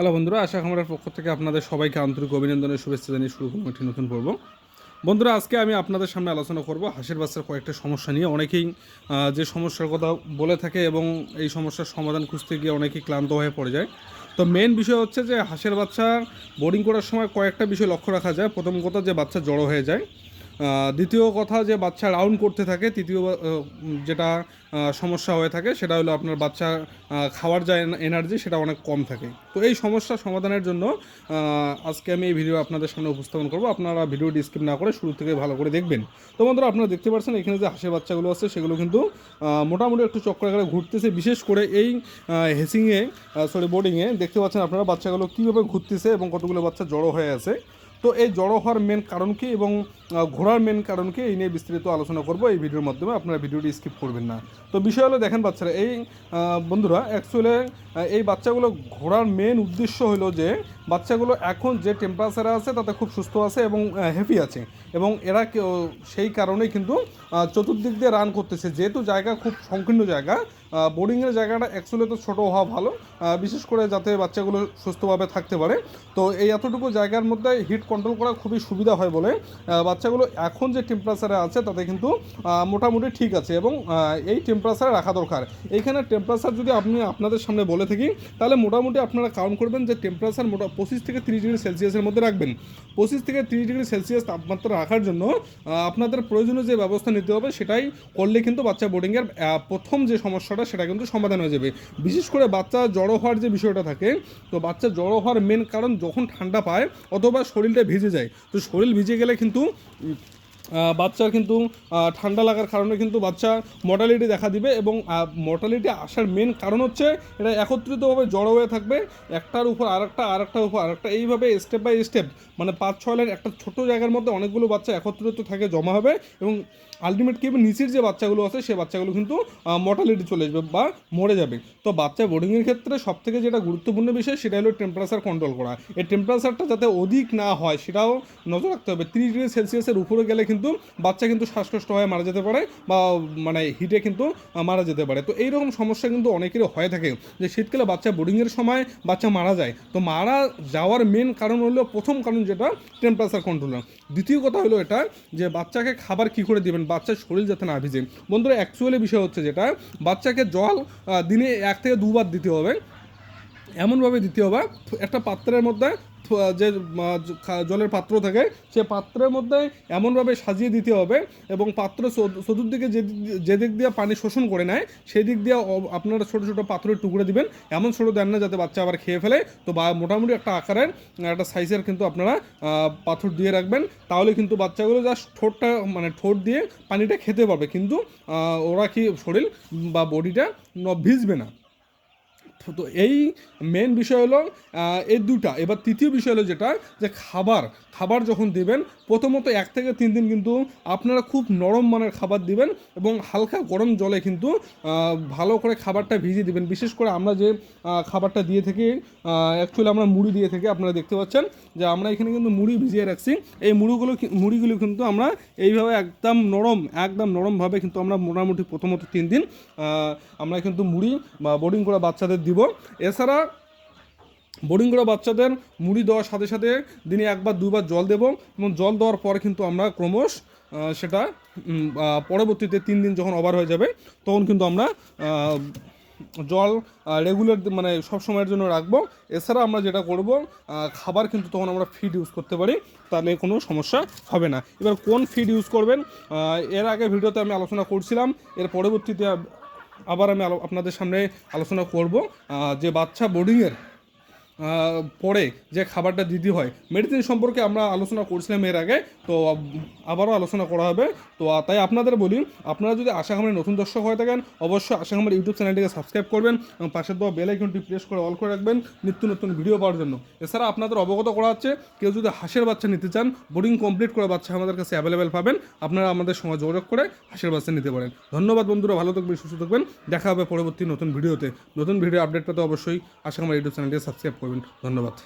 Hello বন্ধুরা, আশা খামারের পক্ষ থেকে আপনাদের সবাইকে আন্তরিক অভিনন্দনের শুভেচ্ছা জানিয়ে শুরু করব একটি নতুন পর্ব। বন্ধুরা, আজকে আমি আপনাদের সামনে আলোচনা করব হাঁসের বাচ্চার কয়েকটা সমস্যা নিয়ে। অনেকেই যে সমস্যার কথা বলে থাকে এবং এই সমস্যার সমাধান খুঁজতে গিয়ে অনেকেই ক্লান্ত হয়ে পড়ে যায়। তো মেন বিষয় হচ্ছে যে হাঁসের বাচ্চা বোর্ডিং করার সময় কয়েকটা বিষয় লক্ষ্য রাখা যায়। প্রথম কথা যে বাচ্চা জড়ো হয়ে যায়। দ্বিতীয় কথা যে বাচ্চা রাউন্ড করতে থাকে, তৃতীয় যেটা সমস্যা হয়ে থাকে, সেটা হলো আপনার বাচ্চা খাওয়ার যা এনার্জি সেটা অনেক কম থাকে। তো এই সমস্যা সমাধানের জন্য আজকে আমি এই ভিডিও আপনাদের সামনে উপস্থাপন করব। আপনারা ভিডিওটি স্কিপ না করে শুরু থেকে ভালো করে দেখবেন। তো বন্ধুরা, আপনারা দেখতে পাচ্ছেন, এখানে যে হাঁসের বাচ্চাগুলো আছে, সেগুলো কিন্তু মোটামুটি একটু চক্র আকারে ঘুরতেছে। বিশেষ করে এই হেসিংয়ে সরি বোর্ডিংয়ে দেখতে পাচ্ছেন আপনারা বাচ্চাগুলো কীভাবে ঘুরতেছে এবং কতগুলো বাচ্চা জড়ো হয়ে আছে। তো এই জড়ো হওয়ার মেন কারণ কি এবং ঘোরার মেন কারণ কি এই নিয়ে বিস্তারিত আলোচনা করব। এই ভিডিওর মাধ্যমে আপনারা ভিডিওটি স্কিপ করবেন না। তো বিষয় হলো, দেখেন বাচ্চারা, এই বন্ধুরা অ্যাকচুয়ালি এই বাচ্চাগুলো ঘোরার মেন উদ্দেশ্য হলো যে বাচ্চাগুলো এখন যে টেম্পারেচারে আছে তাতে খুব সুস্থ আছে এবং হ্যাপি আছে। এবং এরা সেই কারণেই কিন্তু চতুর্দিক দিয়ে রান করতেছে। যেহেতু জায়গা খুব সংকীর্ণ জায়গা বোর্ডিংয়ের জায়গাটা অ্যাকচুয়ালি তো ছোটো হওয়া ভালো বিশেষ করে যাতে বাচ্চাগুলো সুস্থভাবে থাকতে পারে। তো এই এতটুকু জায়গার মধ্যে হিট কন্ট্রোল করা খুবই সুবিধা হয় বলে বাচ্চাগুলো এখন যে টেম্পারেচারে আছে তাতে কিন্তু মোটামুটি ঠিক আছে এবং এই টেম্পারেচারে রাখা দরকার। এইখানে টেম্পারেচার যদি আপনি আপনাদের সামনে বলে থাকি, তাহলে মোটামুটি আপনারা কাউন্ট করবেন যে টেম্পারেচার মোটা পঁচিশ থেকে তিরিশ ডিগ্রি সেলসিয়াসের মধ্যে রাখবেন। পঁচিশ থেকে তিরিশ ডিগ্রি সেলসিয়াস তাপমাত্রা রাখার জন্য আপনাদের প্রয়োজনীয় যে ব্যবস্থা নিতে হবে সেটাই করলে কিন্তু বাচ্চা বোর্ডিংয়ের প্রথম যে সমস্যাটা সেটা কিন্তু সমাধান হয়ে যাবে। বিশেষ করে বাচ্চা জড়ো হওয়ার যে বিষয়টা থাকে, তো বাচ্চা জড়ো হওয়ার মেন কারণ যখন ঠান্ডা পায় অথবা শরীরটা ভিজে যায়, তো শরীর ভিজে গেলে কিন্তু বাচ্চার কিন্তু ঠান্ডা লাগার কারণে কিন্তু বাচ্চা মর্টালিটি দেখা দিবে এবং মর্টালিটি আসার মেন কারণ হচ্ছে এটা একত্রিতভাবে জড়ো হয়ে থাকবে, একটার উপর আরেকটা আরেকটার উপর আরেকটা। এইভাবে স্টেপ বাই স্টেপ মানে পাঁচ, ছয় লাইন একটা ছোট জায়গার মধ্যে অনেকগুলো বাচ্চা একত্রিত থাকে, জমা হবে এবং আলটিমেট কি নিচের যে বাচ্চাগুলো আছে সেই বাচ্চাগুলো কিন্তু মর্টালিটি চলে যাবে বা মরে যাবে। তো বাচ্চা বোর্ডিংয়ের ক্ষেত্রে সব থেকে যেটা গুরুত্বপূর্ণ বিষয়, সেটা হলো টেম্পারেচার কন্ট্রোল করা। এই টেম্পারেচারটা যাতে অধিক না হয়, সেটাও নজর রাখতে হবে। তিরিশ ডিগ্রি সেলসিয়াসের উপরে গেলে কিন্তু বাচ্চা কিন্তু শ্বাসকষ্ট হয়ে মারা যেতে পারে বা মানে হিটে কিন্তু মারা যেতে পারে। তো এইরকম সমস্যা কিন্তু অনেকেরই হয়ে থাকে যে শীতকালে বাচ্চা বোর্ডিংয়ের সময় বাচ্চা মারা যায়। তো মারা যাওয়ার মেন কারণ হলো, প্রথম কারণ যেটা টেম্পারেচার কন্ট্রোল দ্বিতীয় কথা হলো এটা যে বাচ্চাকে খাবার কি করে দিবেন? বাচ্চার শরীর যাতে না ভিজে। বন্ধুরা অ্যাকচুয়ালি বিষয় হচ্ছে যেটা, বাচ্চাকে জল দিনে এক থেকে দুবার দিতে হবে। এমনভাবে দিতে হবে, একটা পাত্রের মধ্যে যে জলের পাত্র থাকে, সে পাত্রের মধ্যে এমনভাবে সাজিয়ে দিতে হবে এবং পাত্র চতুর্দিকে যে দিক- দিয়ে পানি শোষণ করে নেয়, সেই দিক দিয়ে আপনারা ছোটো ছোটো পাত্রের টুকরো দিবেন। এমন ছোটো দেন না যাতে বাচ্চা আবার খেয়ে ফেলে। তো বা, মোটামুটি একটা আকারের, একটা সাইজের কিন্তু আপনারা পাথর দিয়ে রাখবেন। তাহলে কিন্তু বাচ্চাগুলো জাস্ট ঠোঁটটা মানে ঠোঁট দিয়ে পানিটা খেতে পারবে। কিন্তু ওরা কি শরীর বা বডিটা ভিজবে না। তো- এই মেন বিষয় হলো এই দুটা। এবার তৃতীয় বিষয় হলো যেটা, যে খাবার খাবার যখন দিবেন, প্রথমত এক থেকে তিন দিন কিন্তু আপনারা খুব নরম মানের খাবার দিবেন এবং হালকা গরম জলে কিন্তু ভালো করে খাবারটা ভিজিয়ে দিবেন। বিশেষ করে আমরা যে খাবারটা দিয়ে থাকি অ্যাকচুয়ালি আমরা মুড়ি দিয়ে থাকি, আপনারা দেখতে পাচ্ছেন যে আমরা এখানে কিন্তু মুড়ি ভিজিয়ে রাখছি। এই মুড়িগুলো মুড়িগুলো কিন্তু আমরা এইভাবে একদম নরম, একদম নরমভাবে কিন্তু আমরা মোটামুটি প্রথমত তিন দিন আমরা কিন্তু মুড়ি বা বোর্ডিং করা বাচ্চাদের দিব। এছাড়া বোর্ডিং করা বাচ্চাদের মুড়ি দেওয়ার সাথে সাথে দিনে একবার, দুইবার জল দেবো এবং জল দেওয়ার পর কিন্তু আমরা ক্রমশ সেটা পরবর্তীতে তিন দিন যখন ওভার হয়ে যাবে, তখন কিন্তু আমরা জল রেগুলার মানে সব সময়ের জন্য রাখব। এছাড়া আমরা যেটা করব খাবার কিন্তু তখন আমরা ফিড ইউজ করতে পারি, তাহলে কোনো সমস্যা হবে না। এবার কোন ফিড ইউজ করবেন? এর আগে ভিডিওতে আমি আলোচনা করছিলাম, এর পরবর্তীতে আবার আমি আপনাদের সামনে আলোচনা করব যে বাচ্চা বোর্ডিংয়ের পরে যে খাবারটা দিতে হয়। মেডিসিন সম্পর্কে আমরা আলোচনা করছিলাম এর আগে, তো আবারও আলোচনা করা হবে। তো তাই আপনাদের বলি, আপনারা যদি আশা খামারের নতুন দর্শক হয়ে থাকেন, অবশ্যই আশা খামার ইউটিউব চ্যানেলটিকে সাবস্ক্রাইব করবেন এবং পাশের দেওয়া বেল আইকনটি প্রেস করে অল করে রাখবেন নিত্য নতুন ভিডিও পাওয়ার জন্য। এছাড়া আপনাদের অবগত করা হচ্ছে, কেউ যদি হাঁসের বাচ্চা নিতে চান বোর্ডিং কমপ্লিট করা বাচ্চা আমাদের কাছে অ্যাভেলেবেল পাবেন। আপনারা আমাদের সঙ্গে যোগাযোগ করে হাঁসের বাচ্চা নিতে পারেন। ধন্যবাদ বন্ধুরা, ভালো থাকবেন, সুস্থ থাকবেন। দেখা হবে পরবর্তী নতুন ভিডিওতে নতুন ভিডিও আপডেট পেতে অবশ্যই আশা খামার ইউটিউব চ্যানেলটিকে সাবস্ক্রাইব করবেন ধন্যবাদ।